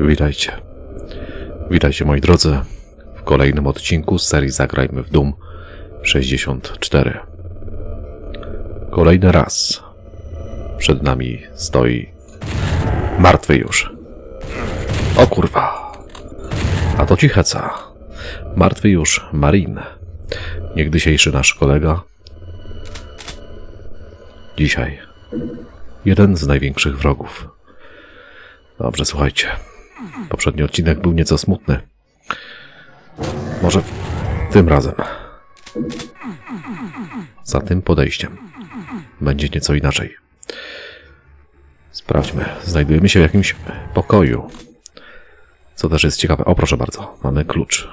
Witajcie. Witajcie moi drodzy w kolejnym odcinku z serii Zagrajmy w Doom 64. Kolejny raz przed nami stoi martwy już. O kurwa. A to ci heca. Martwy już Marin. Niegdysiejszy nasz kolega. Dzisiaj jeden z największych wrogów. Dobrze, słuchajcie. Poprzedni odcinek był nieco smutny. Może tym razem. Za tym podejściem będzie nieco inaczej. Sprawdźmy. Znajdujemy się w jakimś pokoju. Co też jest ciekawe. O, proszę bardzo. Mamy klucz.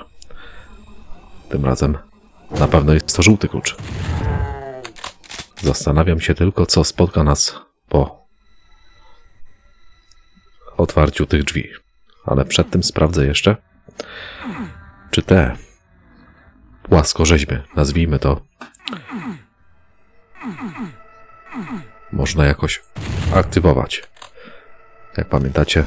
Tym razem na pewno jest to żółty klucz. Zastanawiam się tylko, co spotka nas po otwarciu tych drzwi. Ale przed tym sprawdzę jeszcze, czy te płaskorzeźby, nazwijmy to, można jakoś aktywować. Jak pamiętacie,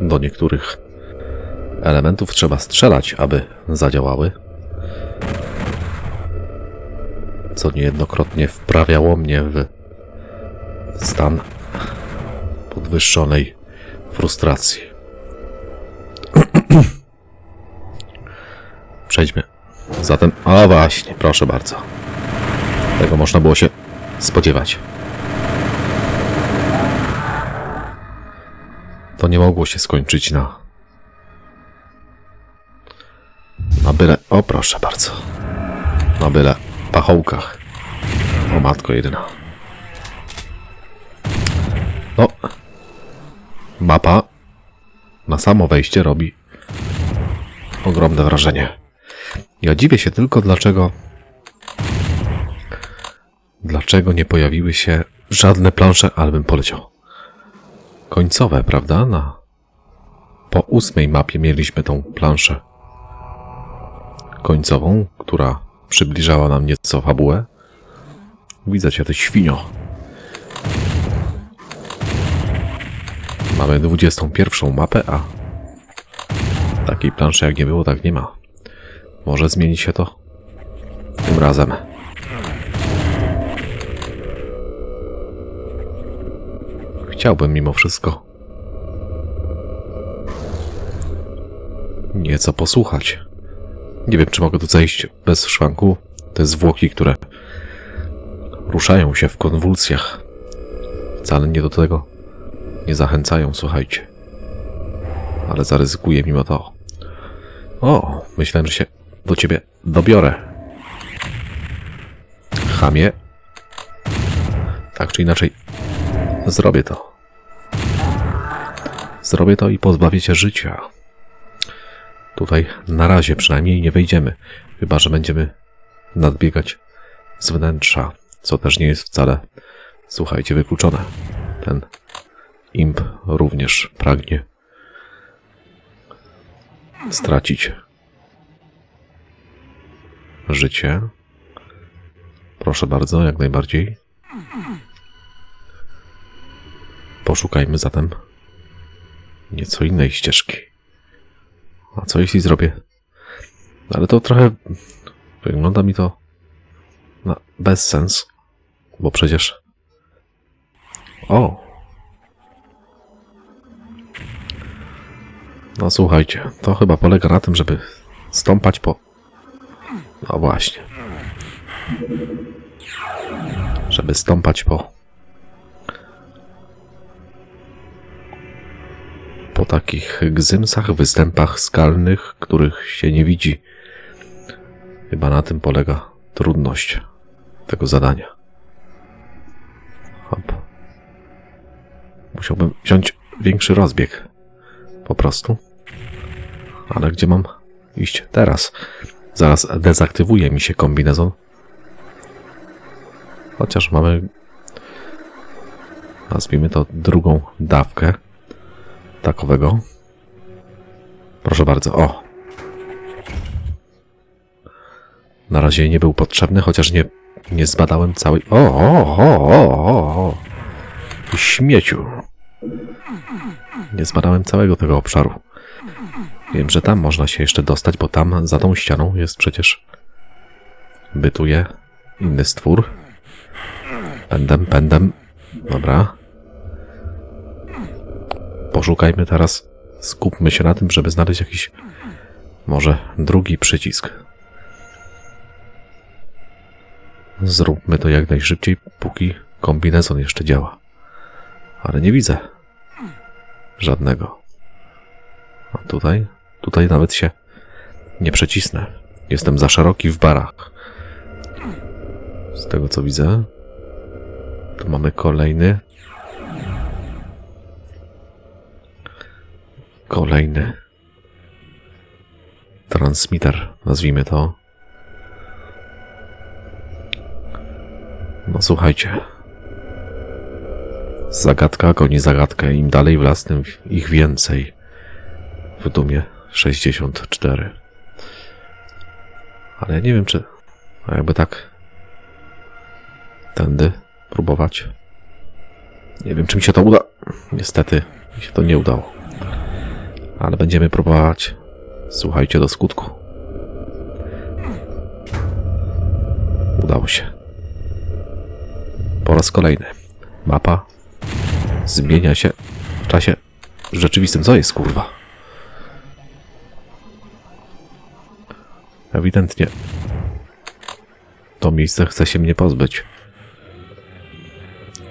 do niektórych elementów trzeba strzelać, aby zadziałały. Co niejednokrotnie wprawiało mnie w stan podwyższonej frustracji. Przejdźmy. Zatem, a właśnie, proszę bardzo. Tego można było się spodziewać. To nie mogło się skończyć na. Na byle. O, proszę bardzo. Na byle pachołkach. O, matko jedyna. No. Mapa na samo wejście robi ogromne wrażenie. Ja dziwię się tylko, dlaczego. Dlaczego nie pojawiły się żadne plansze, ale bym poleciał. Końcowe, prawda? Na... Po ósmej mapie mieliśmy tą planszę końcową, która przybliżała nam nieco fabułę. Widzę cię, ty świnio. Mamy 21 mapę, a takiej planszy jak nie było, tak nie ma. Może zmieni się to tym razem. Chciałbym mimo wszystko nieco posłuchać. Nie wiem, czy mogę tu zejść bez szwanku. Te zwłoki, które ruszają się w konwulsjach. Wcale nie do tego nie zachęcają, słuchajcie. Ale zaryzykuję mimo to. O, myślałem, że się do ciebie dobiorę. Chamie. Tak czy inaczej, zrobię to. Zrobię to i pozbawię cię życia. Tutaj na razie przynajmniej nie wejdziemy, chyba że będziemy nadbiegać z wnętrza, co też nie jest wcale, słuchajcie, wykluczone. Ten imp również pragnie stracić życie. Proszę bardzo, jak najbardziej. Poszukajmy zatem nieco innej ścieżki. A co jeśli zrobię? Ale to trochę wygląda mi to na bezsens, bo przecież. O! No słuchajcie, to chyba polega na tym, żeby stąpać po. No właśnie. Żeby stąpać po. po takich gzymsach, występach skalnych, których się nie widzi. Chyba na tym polega trudność tego zadania. Hop. Musiałbym wziąć większy rozbieg. Po prostu. Ale gdzie mam iść teraz? Zaraz dezaktywuje mi się kombinezon. Chociaż mamy, nazwijmy to, drugą dawkę takowego. Proszę bardzo, o. Na razie nie był potrzebny, chociaż nie nie zbadałem całej... O, o, o, o, o, o. Śmieciu. Nie zbadałem całego tego obszaru. Wiem, że tam można się jeszcze dostać, bo tam za tą ścianą jest przecież... Bytuje inny stwór. Pędem, pędem. Dobra. Poszukajmy teraz. Skupmy się na tym, żeby znaleźć jakiś... Może drugi przycisk. Zróbmy to jak najszybciej, póki kombinezon jeszcze działa. Ale nie widzę żadnego. A tutaj? Tutaj nawet się nie przecisnę. Jestem za szeroki w barach. Z tego co widzę, tu mamy kolejny. Kolejny transmitter, nazwijmy to. No słuchajcie. Zagadka goni zagadkę. Im dalej w las, tym ich więcej. W dumie 64. Ale nie wiem, czy... Jakby tak... Tędy próbować. Nie wiem, czy mi się to uda. Niestety, mi się to nie udało. Ale będziemy próbować. Słuchajcie do skutku. Udało się. Po raz kolejny. Mapa zmienia się w czasie rzeczywistym. Co jest, kurwa? Ewidentnie to miejsce chce się mnie pozbyć.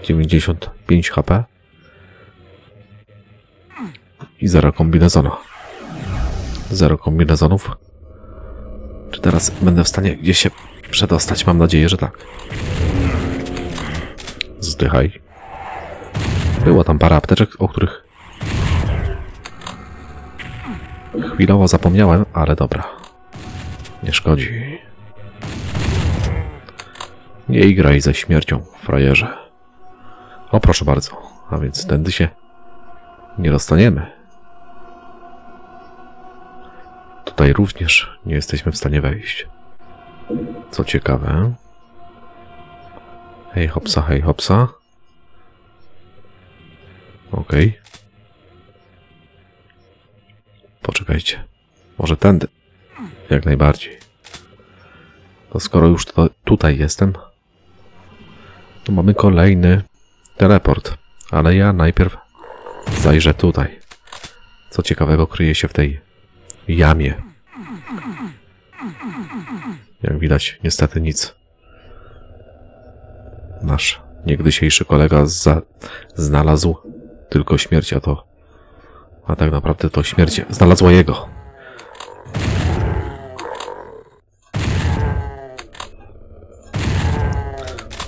95 HP i zero kombinezona. Zero kombinezonów. Czy teraz będę w stanie gdzieś się przedostać? Mam nadzieję, że tak. Zdychaj. Było tam parę apteczek, o których chwilowo zapomniałem, ale dobra. Nie szkodzi. Nie graj ze śmiercią, frajerze. O, proszę bardzo. A więc tędy się nie dostaniemy. Tutaj również nie jesteśmy w stanie wejść. Co ciekawe. Hej hopsa, hej hopsa. Okej. Poczekajcie. Może tędy. Jak najbardziej. To skoro już to, tutaj jestem, to mamy kolejny teleport. Ale ja najpierw zajrzę tutaj. Co ciekawego kryje się w tej jamie. Jak widać, niestety nic. Nasz niegdysiejszy kolega za, znalazł tylko śmierć, a to. A tak naprawdę to śmierć znalazła jego.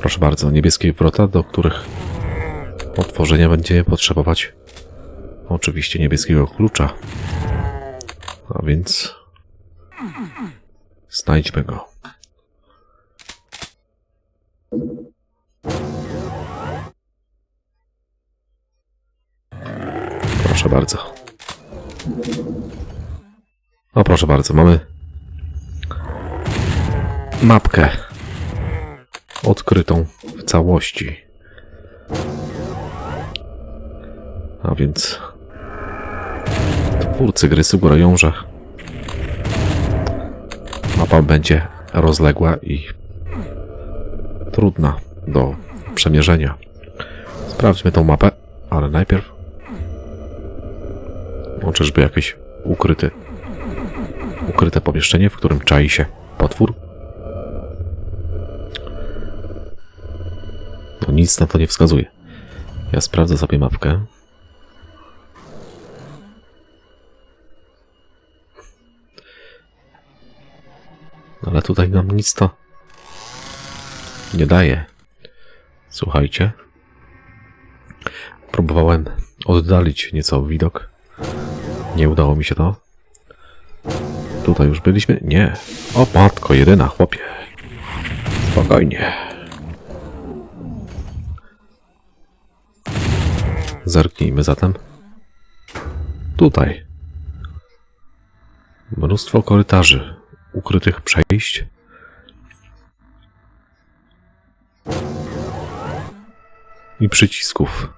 Proszę bardzo, niebieskie wrota, do których otworzenia będziemy potrzebować oczywiście niebieskiego klucza. A więc znajdźmy go. Proszę bardzo. O, proszę bardzo, mamy mapkę odkrytą w całości. A więc twórcy gry sugerują, że mapa będzie rozległa i trudna do przemierzenia. Sprawdźmy tą mapę, ale najpierw no, czyżby jakieś ukryty ukryte pomieszczenie, w którym czai się potwór? Nic na to nie wskazuje. Ja sprawdzę sobie mapkę. Ale tutaj nam nic to nie daje. Słuchajcie. Próbowałem oddalić nieco widok. Nie udało mi się to. Tutaj już byliśmy? Nie. O matko, jedyna, chłopie. Spokojnie. Zerknijmy zatem. Tutaj. Mnóstwo korytarzy, ukrytych przejść. i przycisków,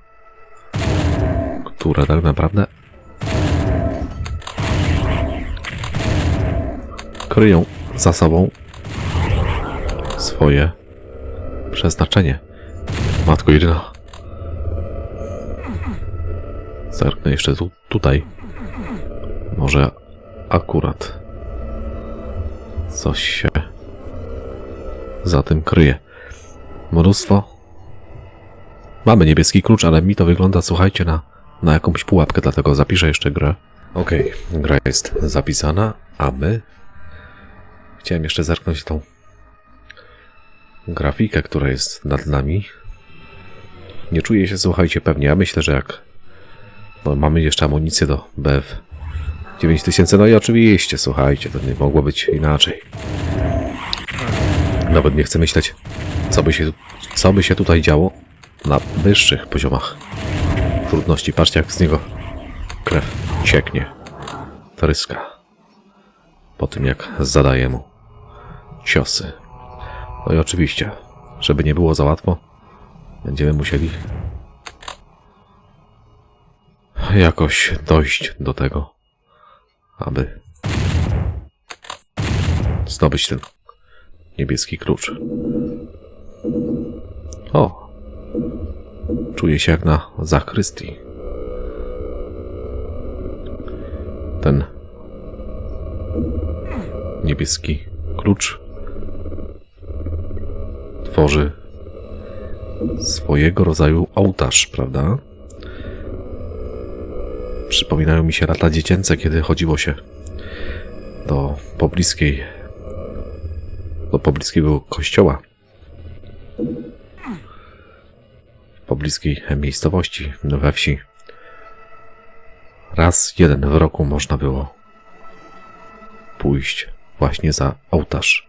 które tak naprawdę kryją za sobą swoje przeznaczenie. Matko Iryna. Zerknę jeszcze tu, tutaj. Może akurat coś się za tym kryje. Mnóstwo. Mamy niebieski klucz, ale mi to wygląda, słuchajcie, na, na jakąś pułapkę, dlatego zapiszę jeszcze grę. Okej, gra jest zapisana, a my... Chciałem jeszcze zerknąć tą grafikę, która jest nad nami. Nie czuję się, słuchajcie, pewnie. Ja myślę, że jak mamy jeszcze amunicję do BF 9000, no i oczywiście, słuchajcie, to nie mogło być inaczej. Nawet nie chcę myśleć, co by się, co by się tutaj działo na wyższych poziomach trudności. Patrzcie, jak z niego krew cieknie. Tryska. Po tym, jak zadaje mu ciosy. No i oczywiście, żeby nie było za łatwo, będziemy musieli jakoś dojść do tego, aby zdobyć ten niebieski klucz. O! Czuję się jak na zachrystii. Ten niebieski klucz tworzy swojego rodzaju ołtarz, prawda? Przypominają mi się lata dziecięce, kiedy chodziło się do pobliskiej do pobliskiego kościoła w pobliskiej miejscowości we wsi. Raz jeden w roku można było pójść właśnie za ołtarz.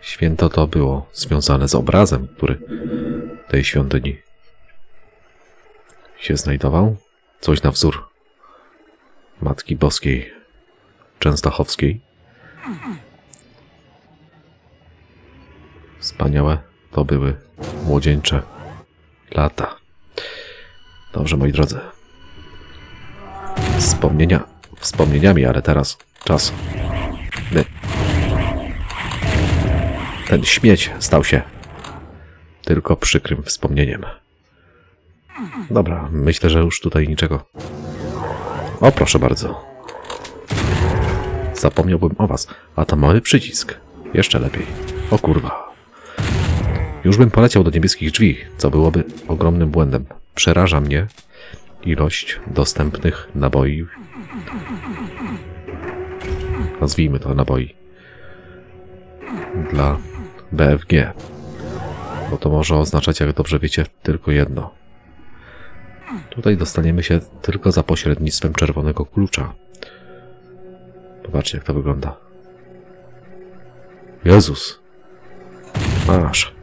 Święto to było związane z obrazem, który tej świątyni się znajdował. Coś na wzór Matki Boskiej Częstochowskiej. Wspaniałe to były młodzieńcze lata. Dobrze, moi drodzy. Wspomnienia wspomnieniami, ale teraz czas. by Ten śmieć stał się tylko przykrym wspomnieniem. Dobra, myślę, że już tutaj niczego. O, proszę bardzo. Zapomniałbym o was. A to mały przycisk. Jeszcze lepiej. O kurwa. Już bym poleciał do niebieskich drzwi, co byłoby ogromnym błędem. Przeraża mnie ilość dostępnych naboi. Nazwijmy to naboi. Dla BFG. Bo to może oznaczać, jak dobrze wiecie, tylko jedno. Tutaj dostaniemy się tylko za pośrednictwem czerwonego klucza. Popatrzcie, jak to wygląda. Jezus. Masz.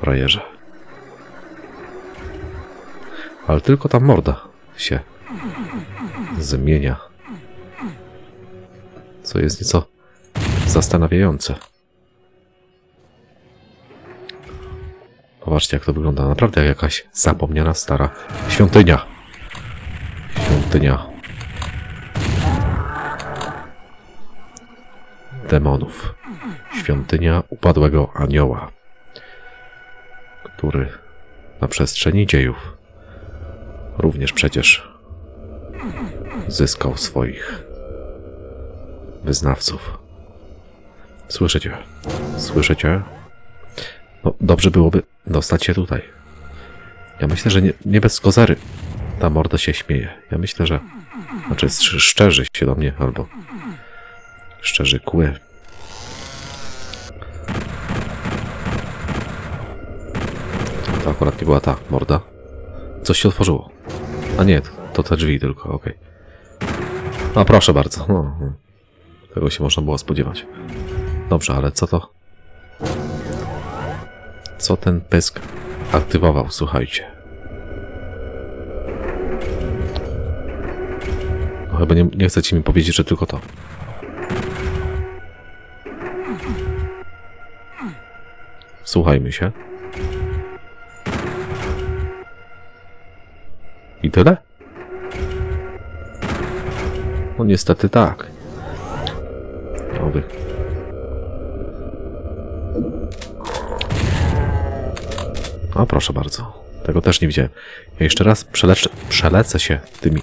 Frajerze. Ale tylko ta morda się zmienia. Co jest nieco zastanawiające. Popatrzcie, jak to wygląda. Naprawdę jak jakaś zapomniana stara świątynia. Świątynia demonów. Świątynia upadłego anioła, który na przestrzeni dziejów również przecież zyskał swoich wyznawców. Słyszycie? Słyszycie? No, dobrze byłoby dostać się tutaj. Ja myślę, że nie, nie bez kozery ta morda się śmieje. Ja myślę, że... Znaczy, sz- szczerzy się do mnie, albo... Szczerzy kły. To akurat nie była ta morda. Coś się otworzyło. A nie, to, te drzwi tylko, okej. No proszę bardzo. No, no. Tego się można było spodziewać. Dobrze, ale co to? co ten pysk aktywował, słuchajcie. No chyba nie, nie chcecie mi powiedzieć, że tylko to. Słuchajmy się. I tyle? No niestety tak. Nowych Proszę bardzo. Tego też nie widziałem. Ja jeszcze raz przelecę, przelecę się tymi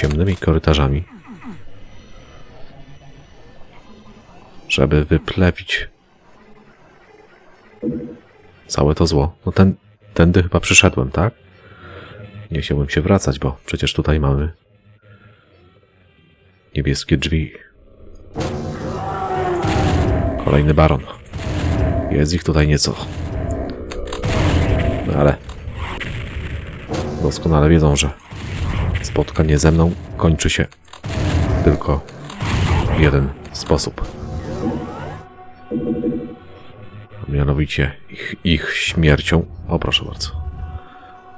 ciemnymi korytarzami, żeby wyplewić całe to zło. No ten, tędy chyba przyszedłem, tak? Nie chciałbym się wracać, bo przecież tutaj mamy niebieskie drzwi. Kolejny baron. Jest ich tutaj nieco. Ale doskonale wiedzą, że spotkanie ze mną kończy się tylko w jeden sposób. Mianowicie ich, ich śmiercią. O, proszę bardzo.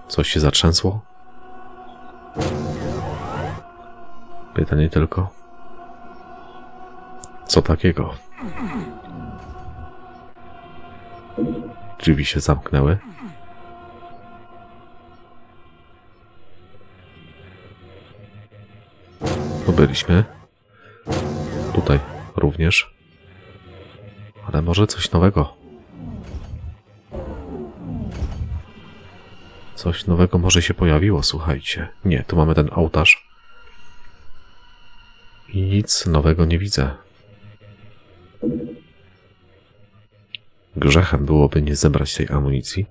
Coś się zatrzęsło? Pytanie tylko. Co takiego? Drzwi się zamknęły. Byliśmy. Tutaj również. Ale może coś nowego. Coś nowego może się pojawiło, słuchajcie. Nie, tu mamy ten ołtarz. I nic nowego nie widzę. Grzechem byłoby nie zebrać tej amunicji.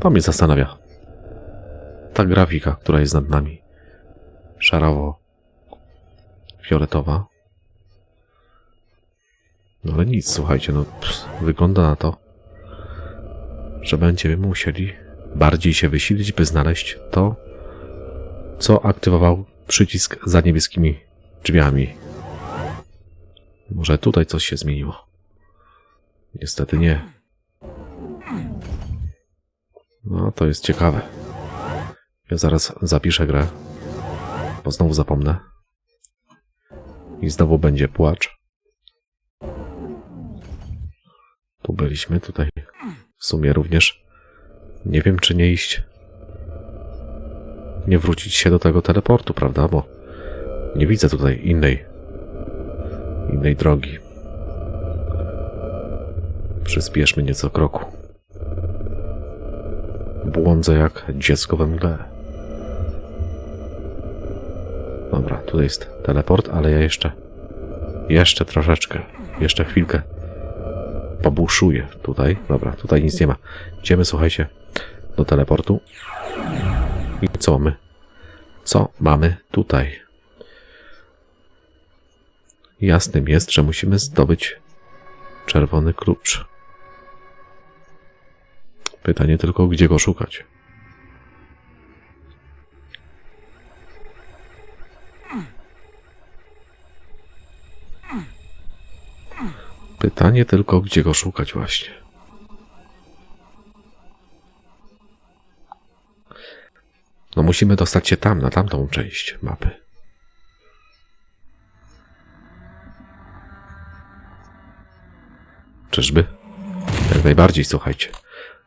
To mnie zastanawia. Ta grafika, która jest nad nami. Szarawo-fioletowa. No ale nic, słuchajcie, no wygląda na to, że będziemy musieli bardziej się wysilić, by znaleźć to, co aktywował przycisk za niebieskimi drzwiami. Może tutaj coś się zmieniło. Niestety nie. No, to jest ciekawe. Ja zaraz zapiszę grę, bo znowu zapomnę. I znowu będzie płacz. Tu byliśmy, tutaj w sumie również. Nie wiem, czy nie iść. Nie wrócić się do tego teleportu, prawda? Bo nie widzę tutaj innej. innej drogi. Przyspieszmy nieco kroku. Błądzę jak dziecko we mgle. Dobra, tutaj jest teleport, ale ja jeszcze. Jeszcze troszeczkę. Jeszcze chwilkę pobuszuję tutaj. Dobra, tutaj nic nie ma. Idziemy, słuchajcie, do teleportu. I co mamy? Co mamy tutaj? Jasnym jest, że musimy zdobyć czerwony klucz. Pytanie tylko, gdzie go szukać? Pytanie tylko, gdzie go szukać właśnie. No musimy dostać się tam, na tamtą część mapy. Czyżby? Jak najbardziej, słuchajcie.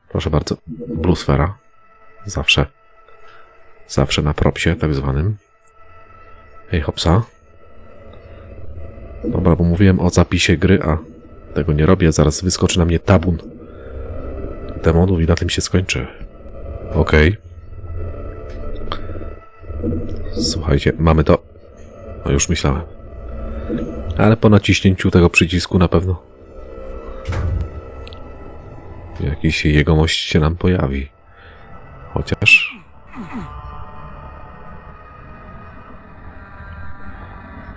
Proszę bardzo. Bluesfera. Zawsze. Zawsze na propsie, tak zwanym. Hej, hopsa. Dobra, bo mówiłem o zapisie gry, a tego nie robię. Zaraz wyskoczy na mnie tabun demonów i na tym się skończy. Okej. Słuchajcie, mamy to. No już myślałem. Ale po naciśnięciu tego przycisku na pewno jakiś jegomość się nam pojawi. Chociaż...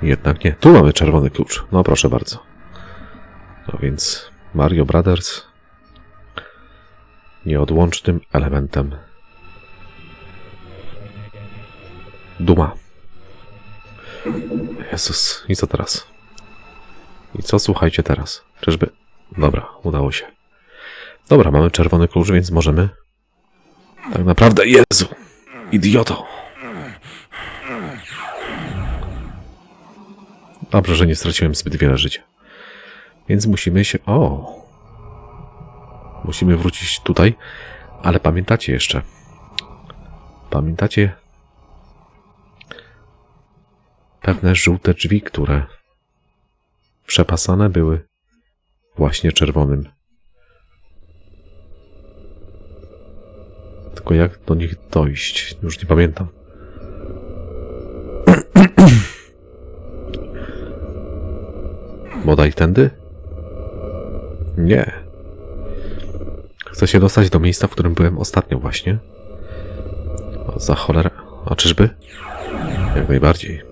Jednak nie. Tu mamy czerwony klucz. No proszę bardzo. No więc Mario Brothers nieodłącznym elementem duma. Jezus, i co teraz? I co słuchajcie teraz? Czyżby... Dobra, udało się. Dobra, mamy czerwony klucz, więc możemy... Tak naprawdę... Jezu! Idioto! Dobrze, że nie straciłem zbyt wiele życia. Więc musimy się... O! Musimy wrócić tutaj. Ale pamiętacie jeszcze... Pamiętacie pewne żółte drzwi, które przepasane były właśnie czerwonym. Tylko jak do nich dojść? Już nie pamiętam. Bodaj tędy? Nie. Chcę się dostać do miejsca, w którym byłem ostatnio właśnie. O, za cholerę. A czyżby? Jak najbardziej.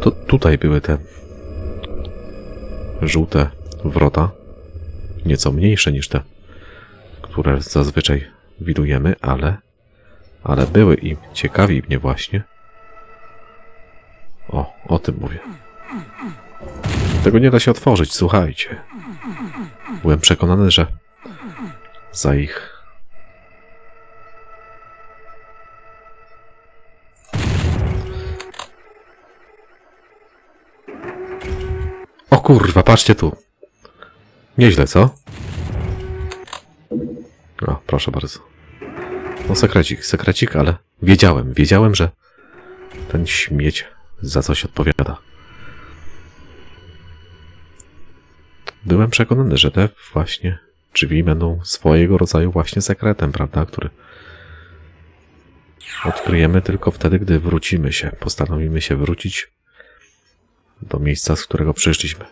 To tutaj były te żółte wrota. Nieco mniejsze niż te, które zazwyczaj widujemy, ale ale były i ciekawi mnie właśnie. O, o tym mówię. Tego nie da się otworzyć, słuchajcie. Byłem przekonany, że za ich O kurwa, patrzcie tu. Nieźle, co? O, proszę bardzo. No sekrecik, sekrecik, ale wiedziałem, wiedziałem, że ten śmieć za coś odpowiada. Byłem przekonany, że te właśnie drzwi będą swojego rodzaju właśnie sekretem, prawda, który odkryjemy tylko wtedy, gdy wrócimy się, postanowimy się wrócić do miejsca, z którego przyszliśmy.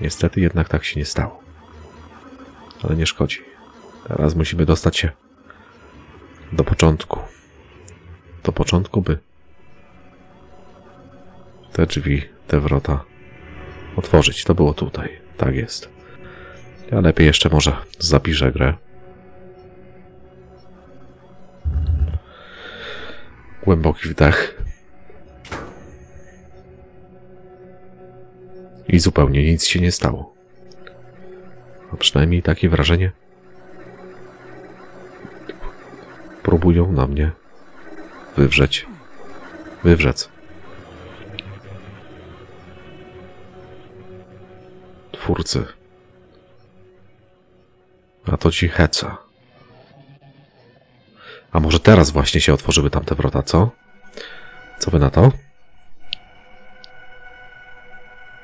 Niestety jednak tak się nie stało. Ale nie szkodzi. Teraz musimy dostać się do początku. Do początku, by te drzwi, te wrota otworzyć. To było tutaj. Tak jest. Ja lepiej jeszcze może zapiszę grę. Głęboki wdech. I zupełnie nic się nie stało. A przynajmniej takie wrażenie próbują na mnie wywrzeć. Wywrzec. Twórcy. A to ci heca. A może teraz właśnie się otworzyły tamte wrota, co? Co wy na to?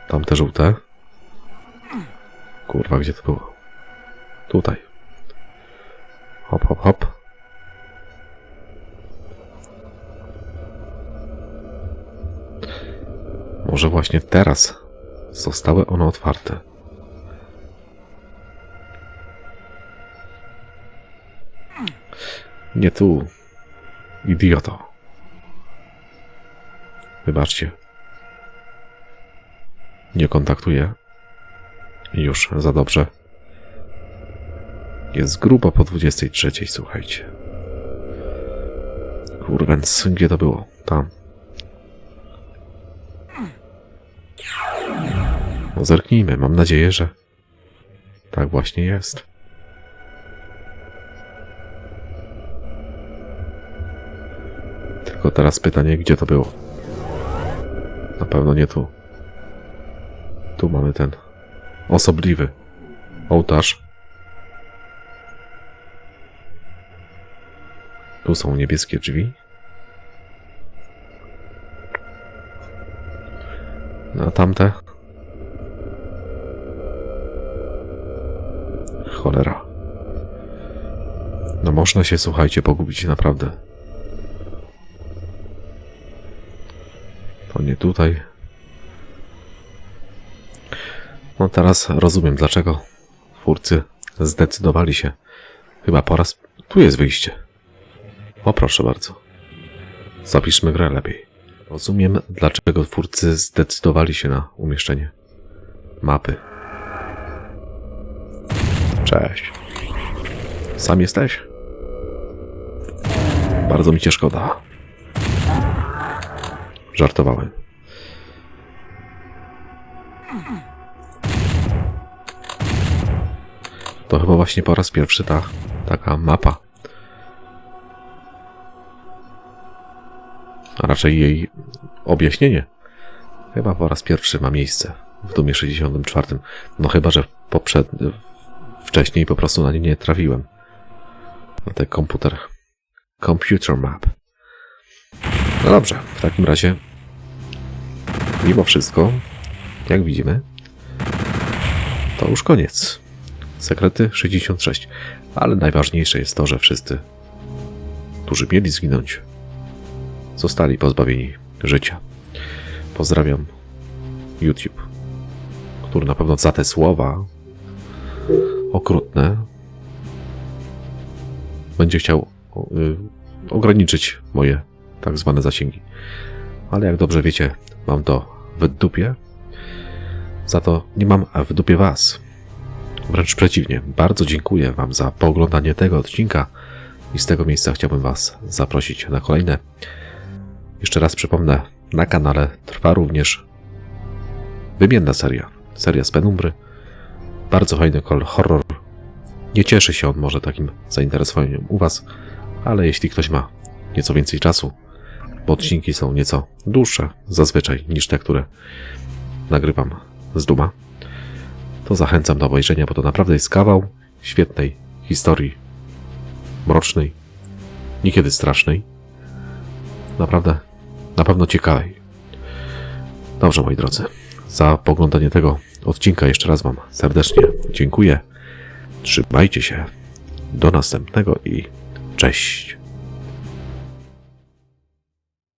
Tamte żółte. Kurwa, gdzie to było? Tutaj. Hop, hop, hop. Może właśnie teraz zostały one otwarte. Nie tu. Idioto. Wybaczcie. Nie kontaktuję. Już za dobrze. Jest grubo po 23, słuchajcie. Kurwens, gdzie to było? Tam. No zerknijmy, mam nadzieję, że tak właśnie jest. Teraz pytanie, gdzie to było? Na pewno nie tu. Tu mamy ten osobliwy ołtarz. Tu są niebieskie drzwi. A tamte? Cholera. No można się, słuchajcie, pogubić naprawdę. To nie tutaj. No teraz rozumiem, dlaczego twórcy zdecydowali się. Chyba po raz... Tu jest wyjście. O, proszę bardzo. Zapiszmy grę lepiej. Rozumiem, dlaczego twórcy zdecydowali się na umieszczenie mapy. Cześć. Sam jesteś? Bardzo mi cię szkoda. Żartowałem. To chyba właśnie po raz pierwszy ta taka mapa. A raczej jej objaśnienie. Chyba po raz pierwszy ma miejsce w Dumie 64. No chyba, że poprzed... wcześniej po prostu na nie nie trafiłem. Na ten komputer Computer Map. No dobrze, w takim razie, mimo wszystko, jak widzimy, to już koniec. Sekrety 66. Ale najważniejsze jest to, że wszyscy, którzy mieli zginąć, zostali pozbawieni życia. Pozdrawiam YouTube, który na pewno za te słowa okrutne będzie chciał y, ograniczyć moje tak zwane zasięgi. Ale jak dobrze wiecie, mam to w dupie. Za to nie mam w dupie was. Wręcz przeciwnie, bardzo dziękuję wam za pooglądanie tego odcinka i z tego miejsca chciałbym was zaprosić na kolejne. Jeszcze raz przypomnę, na kanale trwa również wymienna seria. Seria z penumbry. Bardzo fajny kol horror. Nie cieszy się on może takim zainteresowaniem u was, ale jeśli ktoś ma nieco więcej czasu, bo odcinki są nieco dłuższe zazwyczaj niż te, które nagrywam z duma, to zachęcam do obejrzenia, bo to naprawdę jest kawał świetnej historii mrocznej, niekiedy strasznej, naprawdę, na pewno ciekawej. Dobrze, moi drodzy, za poglądanie tego odcinka jeszcze raz Wam serdecznie dziękuję. Trzymajcie się. Do następnego i cześć.